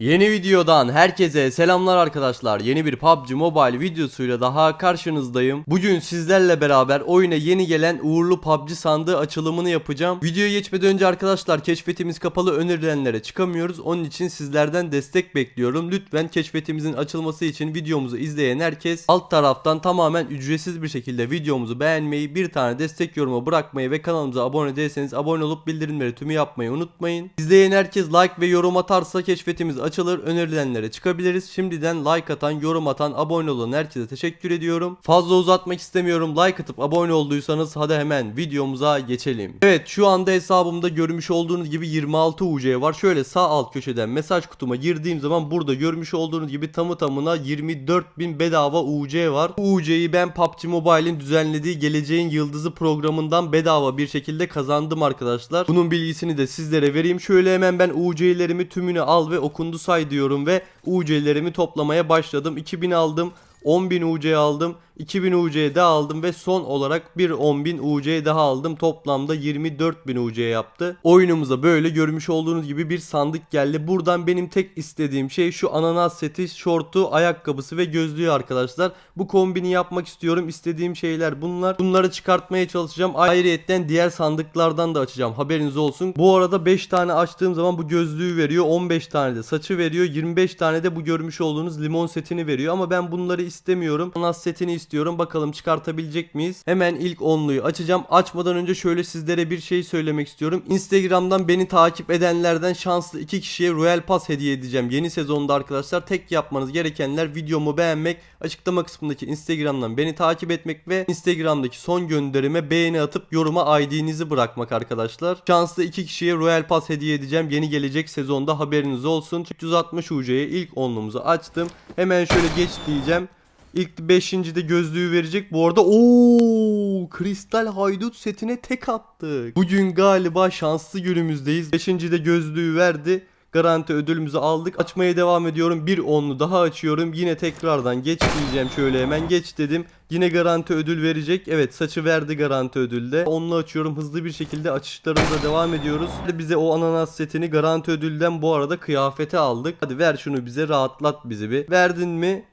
Yeni videodan herkese selamlar arkadaşlar. Yeni bir PUBG Mobile videosuyla daha karşınızdayım. Bugün sizlerle beraber oyuna yeni gelen uğurlu PUBG sandığı açılımını yapacağım. Videoya geçmeden önce arkadaşlar keşfetimiz kapalı önerilenlere çıkamıyoruz. Onun için sizlerden destek bekliyorum. Lütfen keşfetimizin açılması için videomuzu izleyen herkes alt taraftan tamamen ücretsiz bir şekilde videomuzu beğenmeyi, bir tane destek yorumu bırakmayı ve kanalımıza abone değilseniz abone olup bildirimleri tümü yapmayı unutmayın. İzleyen herkes like ve yorum atarsa keşfetimiz önerilenlere çıkabiliriz. Şimdiden like atan, yorum atan, abone olan herkese teşekkür ediyorum. Fazla uzatmak istemiyorum. Like atıp abone olduysanız hadi hemen videomuza geçelim. Evet şu anda hesabımda görmüş olduğunuz gibi 26 UC var. Şöyle sağ alt köşeden mesaj kutuma girdiğim zaman burada görmüş olduğunuz gibi tamı tamına 24.000 bedava UC var. Bu UC'yi ben PUBG Mobile'in düzenlediği Geleceğin Yıldızı programından bedava bir şekilde kazandım arkadaşlar. Bunun bilgisini de sizlere vereyim. Şöyle hemen ben UC'lerimi tümünü al ve okundu say diyorum ve UC'lerimi toplamaya başladım. 2000 aldım. 10.000 UC aldım. 2000 UC daha aldım ve son olarak bir 10.000 UC daha aldım. Toplamda 24.000 UC yaptı. Oyunumuza böyle görmüş olduğunuz gibi bir sandık geldi. Buradan benim tek istediğim şey şu ananas seti, şortu, ayakkabısı ve gözlüğü arkadaşlar. Bu kombini yapmak istiyorum. İstediğim şeyler bunlar. Bunları çıkartmaya çalışacağım. Ayrıyetten diğer sandıklardan da açacağım. Haberiniz olsun. Bu arada 5 tane açtığım zaman bu gözlüğü veriyor. 15 tane de saçı veriyor. 25 tane de bu görmüş olduğunuz limon setini veriyor. Ama ben bunları istemiyorum. Ananas setini istiyorum. Bakalım çıkartabilecek miyiz? Hemen ilk onluyu açacağım. Açmadan önce şöyle sizlere bir şey söylemek istiyorum. Instagram'dan beni takip edenlerden şanslı iki kişiye Royal Pass hediye edeceğim. Yeni sezonda arkadaşlar tek yapmanız gerekenler videomu beğenmek, açıklama kısmındaki Instagram'dan beni takip etmek ve Instagram'daki son gönderime beğeni atıp yoruma ID'nizi bırakmak arkadaşlar. Şanslı iki kişiye Royal Pass hediye edeceğim. Yeni gelecek sezonda haberiniz olsun. 360 UC'ye ilk onlumuzu açtım. Hemen şöyle geç diyeceğim. İlk 5. de gözlüğü verecek. Bu arada ooo kristal haydut setine tek attık. Bugün galiba şanslı günümüzdeyiz. 5. de gözlüğü verdi. Garanti ödülümüzü aldık. Açmaya devam ediyorum. Bir onlu daha açıyorum. Yine tekrardan geç diyeceğim şöyle hemen. Geç dedim. Yine garanti ödül verecek. Evet saçı verdi garanti ödülde. Onlu açıyorum. Hızlı bir şekilde açışlarımıza devam ediyoruz. Bize o ananas setini garanti ödülden bu arada kıyafete aldık. Hadi ver şunu bize rahatlat bizi bir. Verdin mi?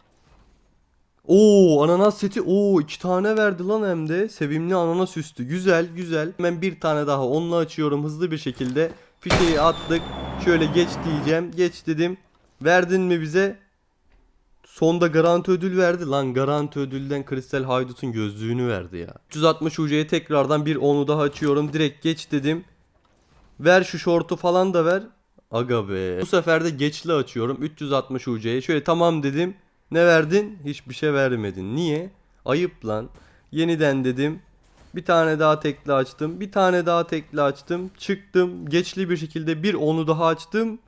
Oo ananas seti. Oo iki tane verdi lan hem de. Sevimli ananas üstü. Güzel güzel. Hemen bir tane daha onunla açıyorum hızlı bir şekilde. Fişeyi attık. Şöyle geç diyeceğim. Geç dedim. Verdin mi bize? Sonda garanti ödül verdi. Lan garanti ödülden Kristal Haydut'un gözlüğünü verdi ya. 360 UC'ye tekrardan bir onu daha açıyorum. Direkt geç dedim. Ver şu şortu falan da ver. Aga be. Bu sefer de geçli açıyorum. 360 UC'ye. Şöyle tamam dedim. Ne verdin? Hiçbir şey vermedin. Niye? Ayıp lan. Yeniden dedim. Bir tane daha tekli açtım. Bir tane daha tekli açtım. Çıktım. Geçli bir şekilde bir onu daha açtım.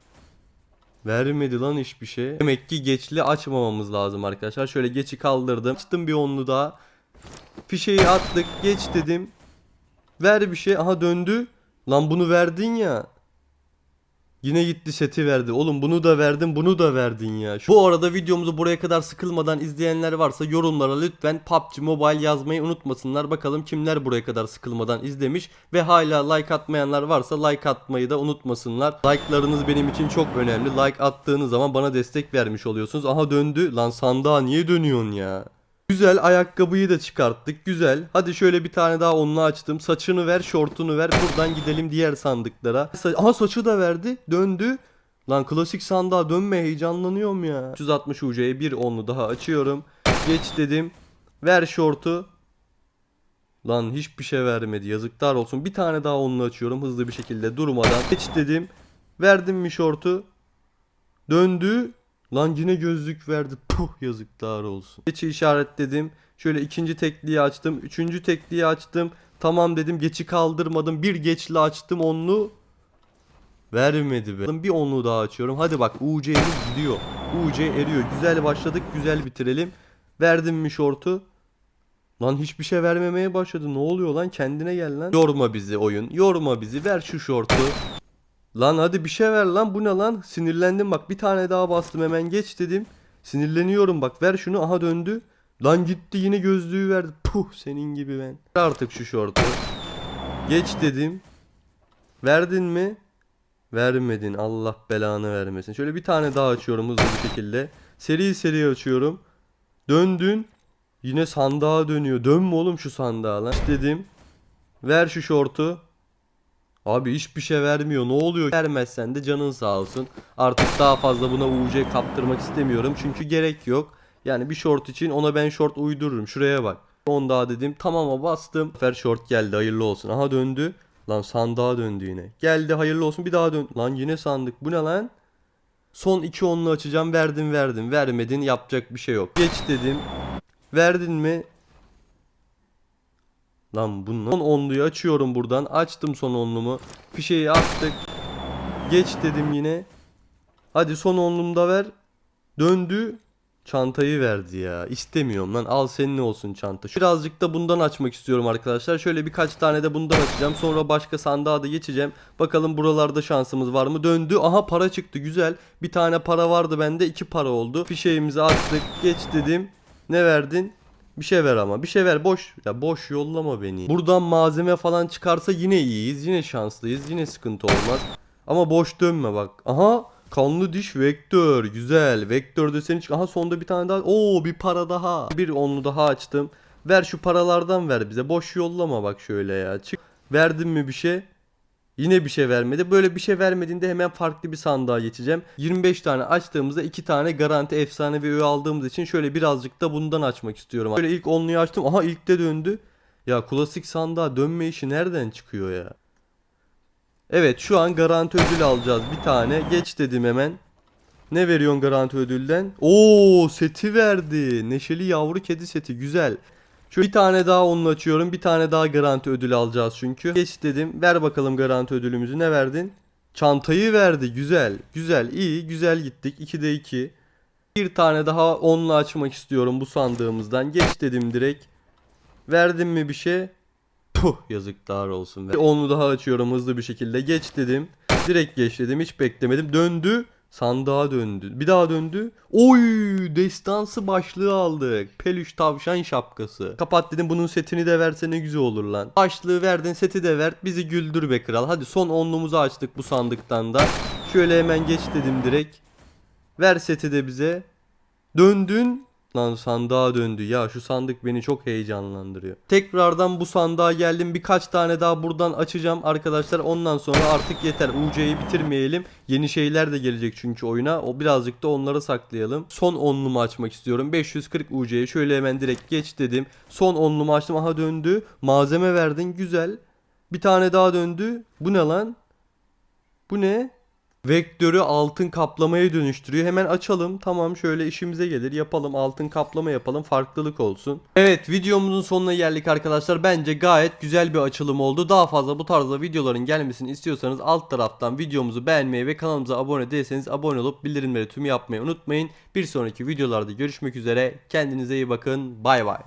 Vermedi lan hiçbir şey. Demek ki geçli açmamamız lazım arkadaşlar. Şöyle geçi kaldırdım. Açtım bir onlu daha. Fişeyi attık. Geç dedim. Ver bir şey. Aha döndü. Lan bunu verdin ya. Yine gitti seti verdi. Oğlum bunu da verdin bunu da verdin ya. Şu- Bu arada videomuzu buraya kadar sıkılmadan izleyenler varsa yorumlara lütfen PUBG Mobile yazmayı unutmasınlar. Bakalım kimler buraya kadar sıkılmadan izlemiş ve hala like atmayanlar varsa like atmayı da unutmasınlar. Like'larınız benim için çok önemli. Like attığınız zaman bana destek vermiş oluyorsunuz. Aha döndü. Lan sandığa niye dönüyorsun ya? Güzel ayakkabıyı da çıkarttık. Güzel. Hadi şöyle bir tane daha onunla açtım. Saçını ver, şortunu ver. Buradan gidelim diğer sandıklara. Sa- Aha saçı da verdi. Döndü. Lan klasik sandığa dönme heyecanlanıyorum ya. 360 UC'ye bir onlu daha açıyorum. Geç dedim. Ver şortu. Lan hiçbir şey vermedi. Yazıklar olsun. Bir tane daha onlu açıyorum hızlı bir şekilde durmadan. Geç dedim. Verdim mi şortu? Döndü. Lan yine gözlük verdi. Puh yazıklar olsun. Geçi işaretledim. Şöyle ikinci tekliği açtım. Üçüncü tekliği açtım. Tamam dedim. Geçi kaldırmadım. Bir geçli açtım onlu. Vermedi be. Bir onlu daha açıyorum. Hadi bak UC'miz gidiyor. UC eriyor. Güzel başladık. Güzel bitirelim. Verdim mi şortu? Lan hiçbir şey vermemeye başladı. Ne oluyor lan? Kendine gel lan. Yorma bizi oyun. Yorma bizi. Ver şu şortu. Lan hadi bir şey ver lan bu ne lan? Sinirlendim bak bir tane daha bastım hemen geç dedim. Sinirleniyorum bak ver şunu aha döndü. Lan gitti yine gözlüğü verdi. Puh senin gibi ben. Artık şu şortu. Geç dedim. Verdin mi? Vermedin Allah belanı vermesin. Şöyle bir tane daha açıyorum hızlı bir şekilde. Seri seri açıyorum. Döndün. Yine sandığa dönüyor. Dönme oğlum şu sandığa lan. Dedim. Ver şu şortu. Abi hiçbir şey vermiyor. Ne oluyor? Vermezsen de canın sağ olsun. Artık daha fazla buna UC kaptırmak istemiyorum. Çünkü gerek yok. Yani bir short için ona ben short uydururum. Şuraya bak. 10 daha dedim. Tamama bastım. Sefer short geldi. Hayırlı olsun. Aha döndü. Lan sandığa döndü yine. Geldi hayırlı olsun. Bir daha dön. Lan yine sandık. Bu ne lan? Son iki onlu açacağım. Verdim verdim. Vermedin yapacak bir şey yok. Geç dedim. Verdin mi? Lan bu son onluyu açıyorum buradan. Açtım son onlumu. Fişeyi attık. Geç dedim yine. Hadi son onlumu da ver. Döndü. Çantayı verdi ya. İstemiyorum lan. Al senin ne olsun çanta. Birazcık da bundan açmak istiyorum arkadaşlar. Şöyle birkaç tane de bundan açacağım. Sonra başka sandığa da geçeceğim. Bakalım buralarda şansımız var mı? Döndü. Aha para çıktı. Güzel. Bir tane para vardı bende. iki para oldu. Fişeğimizi attık. Geç dedim. Ne verdin? Bir şey ver ama. Bir şey ver. Boş. Ya boş yollama beni. Buradan malzeme falan çıkarsa yine iyiyiz. Yine şanslıyız. Yine sıkıntı olmaz. Ama boş dönme bak. Aha. Kanlı diş vektör. Güzel. Vektör deseni çık. Aha sonda bir tane daha. Oo bir para daha. Bir onlu daha açtım. Ver şu paralardan ver bize. Boş yollama bak şöyle ya. Çık. Verdin mi bir şey? Yine bir şey vermedi. Böyle bir şey vermediğinde hemen farklı bir sandığa geçeceğim. 25 tane açtığımızda 2 tane garanti efsane ve öğe aldığımız için şöyle birazcık da bundan açmak istiyorum. Böyle ilk onluyu açtım. Aha ilk de döndü. Ya klasik sandığa dönme işi nereden çıkıyor ya? Evet şu an garanti ödül alacağız bir tane. Geç dedim hemen. Ne veriyorsun garanti ödülden? Oo seti verdi. Neşeli yavru kedi seti güzel. Şu bir tane daha onunla açıyorum. Bir tane daha garanti ödülü alacağız çünkü. Geç dedim. Ver bakalım garanti ödülümüzü. Ne verdin? Çantayı verdi. Güzel. Güzel. iyi, Güzel gittik. 2'de 2. Bir tane daha onunla açmak istiyorum bu sandığımızdan. Geç dedim direkt. Verdin mi bir şey? Puh yazıklar olsun. Onlu daha açıyorum hızlı bir şekilde. Geç dedim. Direkt geç dedim. Hiç beklemedim. Döndü. Sandığa döndü. Bir daha döndü. Oy destansı başlığı aldık. Peluş tavşan şapkası. Kapat dedim bunun setini de verse ne güzel olur lan. Başlığı verdin seti de ver. Bizi güldür be kral. Hadi son onlumuzu açtık bu sandıktan da. Şöyle hemen geç dedim direkt. Ver seti de bize. Döndün. Lan sandığa döndü. Ya şu sandık beni çok heyecanlandırıyor. Tekrardan bu sandığa geldim. Birkaç tane daha buradan açacağım arkadaşlar. Ondan sonra artık yeter. UC'yi bitirmeyelim. Yeni şeyler de gelecek çünkü oyuna. O birazcık da onları saklayalım. Son onlumu açmak istiyorum. 540 UC'ye şöyle hemen direkt geç dedim. Son onlumu açtım. Aha döndü. Malzeme verdin. Güzel. Bir tane daha döndü. Bu ne lan? Bu ne? Vektörü altın kaplamaya dönüştürüyor. Hemen açalım. Tamam şöyle işimize gelir. Yapalım. Altın kaplama yapalım. Farklılık olsun. Evet videomuzun sonuna geldik arkadaşlar. Bence gayet güzel bir açılım oldu. Daha fazla bu tarzda videoların gelmesini istiyorsanız alt taraftan videomuzu beğenmeyi ve kanalımıza abone değilseniz abone olup bildirimleri tüm yapmayı unutmayın. Bir sonraki videolarda görüşmek üzere. Kendinize iyi bakın. Bay bay.